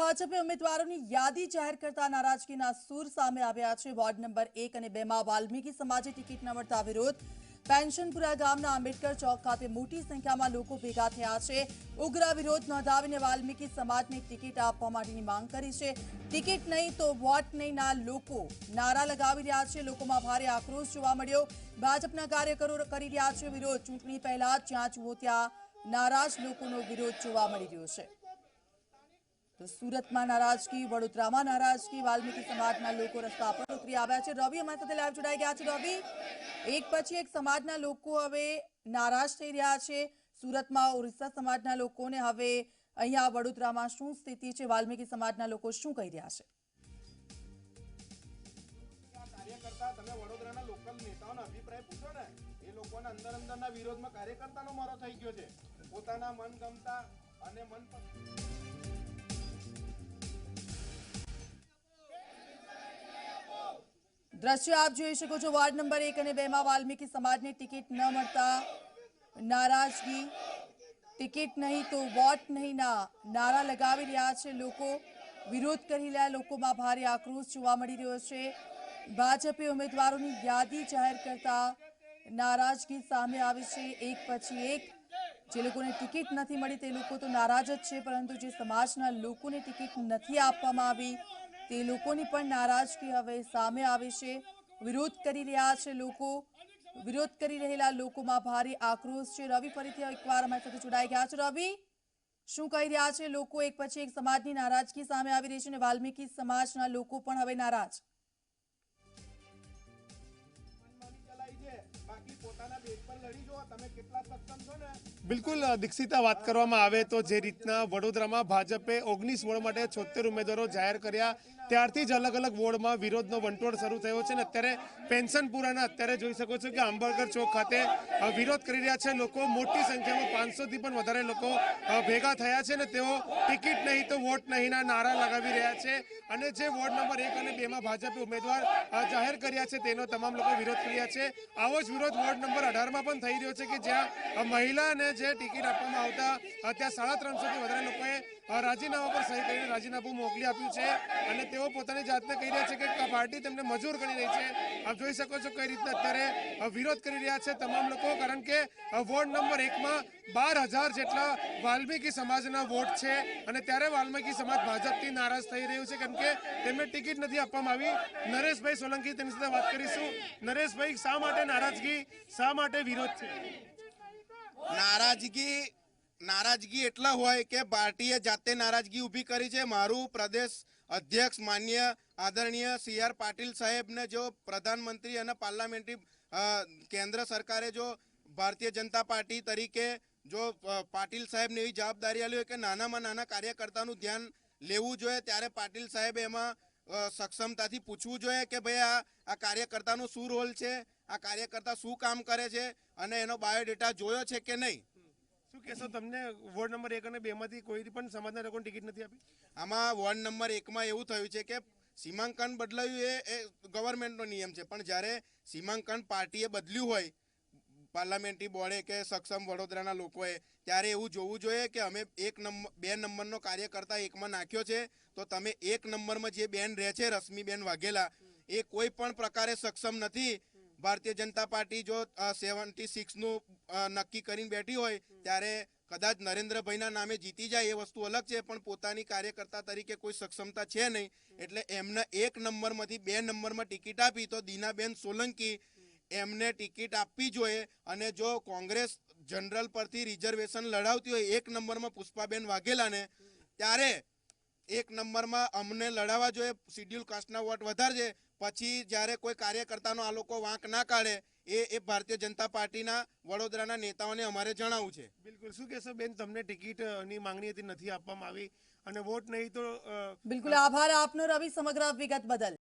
ભાજપે ઉમેદવારોની યાદી જાહેર કરતા નારાજગીના સૂર સામે આવ્યા છે. વોર્ડ નંબર એક અને બેમાં વાલ્મીકી સમાજે ટિકિટ ન મળતા વિરોધ. પેન્શનપુરા ગામના આંબેડકર ચોક ખાતે મોટી સંખ્યામાં લોકો ભેગા થયા છે. ઉગ્ર વિરોધ નોંધાવીને વાલ્મીકી સમાજને ટિકિટ આપવા માટેની માંગ કરી છે. ટિકિટ નહીં તો વોટ નહીંના લોકો નારા લગાવી રહ્યા છે. લોકોમાં ભારે આક્રોશ જોવા મળ્યો. ભાજપના કાર્યકરો કરી રહ્યા છે વિરોધ. ચૂંટણી પહેલા જ્યાં જુઓ ત્યાં નારાજ લોકોનો વિરોધ જોવા મળી રહ્યો છે. તો સુરતમાં નારાજગી વડોદરામાં નારાજગી વાલ્મીકી સમાજના લોકો રસ્તા પર ઉતરી આવ્યા છે. રવિ અમારી સાથે લાઈવ જોડાઈ ગયા છે. રવિ, એક પછી એક સમાજના લોકો હવે નારાજ થઈ રહ્યા છે. સુરતમાં ઓરિસ્સા સમાજના લોકોને હવે અહીંયા વડોદરામાં શું સ્થિતિ છે? વાલ્મીકી સમાજના લોકો શું કહી રહ્યા છે? કાર્યકર્તા તમે વડોદરાના લોકલ નેતાઓના અભિપ્રાય પૂછો ને, એ લોકોના અંદર અંદરના વિરોધમાં કાર્યકર્તાનો મારો થઈ ગયો છે. પોતાના મનગમતા અને મન દ્રશ્ય આપ જોઈ શકો છો. વોર્ડ નંબર એક અને બેમાં વાલ્મીકી સમાજને ટિકિટ ન મળતા નારાજગી. ટિકિટ નહીં તો વોટ નહીંના નારા લગાવી રહ્યા છે લોકો. વિરોધ કરી રહ્યા લોકોમાં ભારે આક્રોશ જોવા મળી રહ્યો છે. ભાજપે ઉમેદવારોની યાદી જાહેર કરતા નારાજગી સામે આવી છે. એક પછી એક જે લોકોને ટિકિટ નથી મળી તે લોકો તો નારાજ જ છે, પરંતુ જે સમાજના લોકોને ટિકિટ નથી આપવામાં આવી તે લોકોની પણ નારાજગી હવે સામે આવી છે. વિરોધ કરી રહ્યા છે લોકો. વિરોધ કરી રહેલા લોકોમાં ભારે આક્રોશ છે. રવિ ફરીથી એકવાર અમારી સાથે જોડાઈ ગયા છે. રવિ, શું કહી રહ્યા છે? લોકો એક પછી એક સમાજની નારાજગી સામે આવી રહી છે અને વાલ્મીકી સમાજના લોકો પણ હવે નારાજ. બિલકુલ દીક્ષિતા વાત કરવામાં આવે તો જે રીતના વડોદરામાં ભાજપે ઓગણીસ વોર્ડ માટે છોતેર ઉમેદવારો જાહેર કર્યા, ત્યારથી જ અલગ અલગ વોર્ડમાં વિરોધનો વંટોળ શરૂ થયો છે અને અત્યારે પેન્શનપુરાના અત્યારે જોઈ શકો છો કે આંબેડકર ચોક ખાતે વિરોધ કરી રહ્યા છે. લોકો મોટી સંખ્યામાં પાંચસોથી પણ વધારે લોકો ભેગા થયા છે ને તેઓ ટિકિટ નહીં તો વોટ નહીંના નારા લગાવી રહ્યા છે. અને જે વોર્ડ નંબર એક અને બેમાં ભાજપે ઉમેદવાર જાહેર કર્યા છે તેનો તમામ લોકો વિરોધ કર્યા છે. આવો જ વિરોધ વોર્ડ નંબર અઢારમાં પણ થઈ રહ્યો છે કે જ્યાં મહિલાને જે ટિકિટ આપવામાં આવતા ત્યાં સાડા ત્રણસોથી વધારે લોકોએ રાજીનામા પર સહી કરીને રાજીનામું મોકલી આપ્યું છે. અને તેઓ પોતાની જાતને કહી રહ્યા છે કે પાર્ટી તેમને મજૂર કરી રહી છે. આપ જોઈ શકો છો કઈ રીતના અત્યારે વિરોધ કરી રહ્યા છે તમામ લોકો, કારણ કે વોર્ડ નંબર એકમાં બાર હજાર જેટલા વાલ્મીકી સમાજના વોટ છે. અને ત્યારે વાલ્મીકી સમાજ ભાજપથી નારાજ થઈ રહ્યું છે, કેમ કે તેમને ટિકિટ નથી આપવામાં આવી. નરેશભાઈ સોલંકી તેની સાથે વાત કરીશું. નરેશભાઈ, શા માટે નારાજગી? શા માટે વિરોધ છે. નારાજગી નારાજગી એટલા હોય કે પાર્ટીએ જાતે નારાજગી ઊભી કરી છે. મારું પ્રદેશ અધ્યક્ષ માન્ય આદરણીય સી આર પાટીલ સાહેબને જો પ્રધાનમંત્રી અને પાર્લામેન્ટરી કેન્દ્ર સરકારે જો ભારતીય જનતા પાર્ટી તરીકે જો પાટીલ સાહેબને એવી જવાબદારી આલી હોય કે નાનામાં નાના કાર્યકર્તાનું ધ્યાન લેવું જોઈએ, ત્યારે પાટીલ સાહેબ એમાં સક્ષમતાથી પૂછવું જોઈએ કે ભાઈ આ આ કાર્યકર્તાનો શું રોલ છે? આ કાર્યકર્તા શું કામ કરે છે? અને એનો બાયોડેટા જોયો છે કે નહીં? શું કહેશો તમને? વોર્ડ નંબર એક અને બે માંથી કોઈ પણ સમાજના લોકોને ટિકિટ નથી આપી? આમાં વોર્ડ નંબર એકમાં એવું થયું છે કે સીમાંકન બદલાયું એ એ ગવર્મેન્ટનો નિયમ છે. પણ જ્યારે સીમાંકન પાર્ટીએ બદલ્યું હોય પાર્લામેન્ટરી બોર્ડે કે સક્ષમ વડોદરાના લોકોએ, ત્યારે એવું જોવું જોઈએ કે અમે એક નંબર બે નંબરનો કાર્યકર્તા એકમાં નાખ્યો છે, તો તમે એક નંબરમાં જે બેન રહે છે, રશ્મિબેન વાઘેલા, એ કોઈ પણ પ્રકારે સક્ષમ નથી. ભારતીય જનતા પાર્ટી જો સેવન્ટી સિક્સનું નક્કી કરીને બેઠી હોય, ત્યારે કદાચ નરેન્દ્રભાઈના નામે જીતી જાય એ વસ્તુ અલગ છે, પણ પોતાની કાર્યકર્તા તરીકે કોઈ સક્ષમતા છે નહીં. એટલે એમને એક નંબરમાંથી બે નંબરમાં ટિકિટ આપી તો દીનાબેન સોલંકી એમને ટિકિટ આપવી જોઈએ અને જો કોંગ્રેસ જનરલ પરથી રિઝર્વેશન લડાવતી હોય એક નંબરમાં પુષ્પાબેન વાઘેલાને ત્યારે એક નંબરમાં અમને લડાવવા જોઈએ શિડ્યુલ કાસ્ટના વોટ વધારજે. પછી જ્યારે કોઈ કાર્યકર્તાનો આ લોકો વાંક ના કાઢે એ એ ભારતીય જનતા પાર્ટીના વડોદરાના નેતાઓને અમારે જણાવવું છે. બિલકુલ. શું કહેશો બેન તમને ટિકિટની માંગણી હતી નથી આપવામાં આવી? અને વોટ નહીં તો બિલકુલ. આભાર આપનો રવિ સમગ્ર વિગત બદલ.